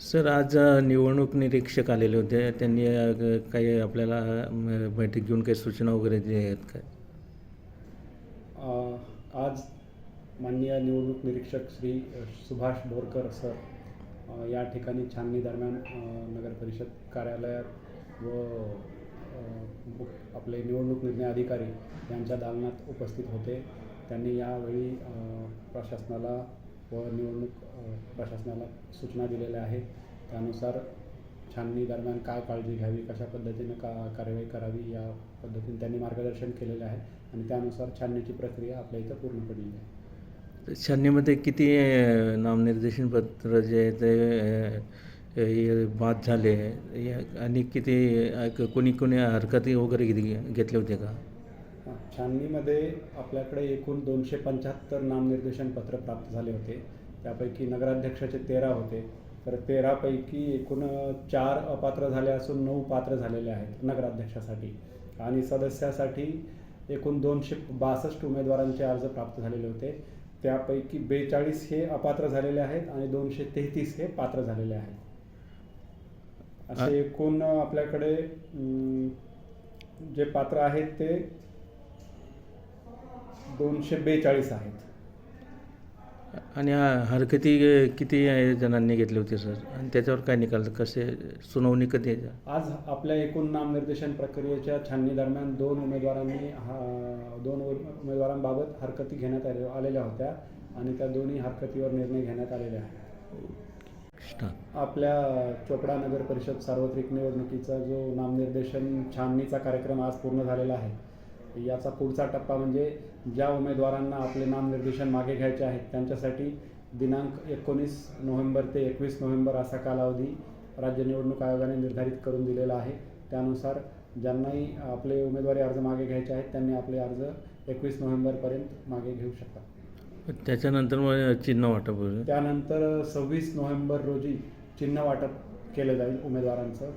Sir आज निवडणूक निरीक्षक आलेले होते. त्यांनी काही आपल्याला बैठक घेऊन काही सूचना वगैरे दिल्या आहेत काय आज माननीय निवडणूक निरीक्षक श्री सुभाष बोरकर सर या ठिकाणी छाननी दरम्यान नगर परिषद कार्यालयात व आपले निवडणूक निर्णय अधिकारी यांच्या दालनात उपस्थित होते. त्यांनी यावेळी प्रशासनाला व निवडणूक प्रशासनाला सूचना दिलेल्या आहेत. त्यानुसार छाननी दरम्यान काय काळजी घ्यावी कशा पद्धतीनं का कार्यवाही करावी या पद्धतीने त्यांनी मार्गदर्शन केलेलं आहे आणि त्यानुसार छाननीची प्रक्रिया आपल्या इथं पूर्ण पडलेली आहे. छाननीमध्ये किती नामनिर्देशन पत्र जे आहे ते हे बाद झाले या- आणि किती कोणी कोणी हरकती वगैरे घेतली घेतले होते का? छाननीमध्ये आपल्याकडे एकूण दोनशे पंच्याहत्तर नामनिर्देशन पत्र प्राप्त झाले होते. त्यापैकी नगराध्यक्षाचे तेरा होते. तर तेरापैकी एकूण चार अपात्र झाले असून नऊ पात्र झालेले आहेत नगराध्यक्षासाठी. आणि सदस्यासाठी एकूण दोनशे बासष्ट उमेदवारांचे अर्ज प्राप्त झालेले होते. त्यापैकी बेचाळीस हे अपात्र झालेले आहेत आणि दोनशे तेहतीस हे पात्र झालेले आहेत. असे एकूण आपल्याकडे जे पात्र आहेत ते दोनशे बेचाळीस आहेत. आणि हा हरकती किती जणांनी घेतले होते सर? आणि त्याच्यावर काय निकाल कसे सुनावणी कधी? आज आपल्या एकूण नामनिर्देशन प्रक्रियेच्या छाननी दरम्यान दोन उमेदवारांनी हा दोन उमेदवारांबाबत हरकती घेण्यात आले आलेल्या होत्या आणि त्या दोन्ही हरकतीवर निर्णय घेण्यात आलेले आहेत. आपल्या चोपडा नगर परिषद सार्वत्रिक निवडणुकीचा जो नामनिर्देशन छाननीचा कार्यक्रम आज पूर्ण झालेला आहे याचा पुढचा टप्पा म्हणजे ज्या उमेदवारांना आपले नामनिर्देशन मागे घ्यायचे आहेत त्यांच्यासाठी दिनांक एकोणीस नोव्हेंबर ते एकवीस नोव्हेंबर असा कालावधी राज्य निवडणूक आयोगाने निर्धारित करून दिलेला आहे. त्यानुसार ज्यांनाही आपले उमेदवारी अर्ज मागे घ्यायचे आहेत त्यांनी आपले अर्ज एकवीस नोव्हेंबरपर्यंत मागे घेऊ शकतात. त्याच्यानंतर मग चिन्ह वाटप त्यानंतर सव्वीस नोव्हेंबर रोजी चिन्ह वाटप केलं जाईल उमेदवारांचं.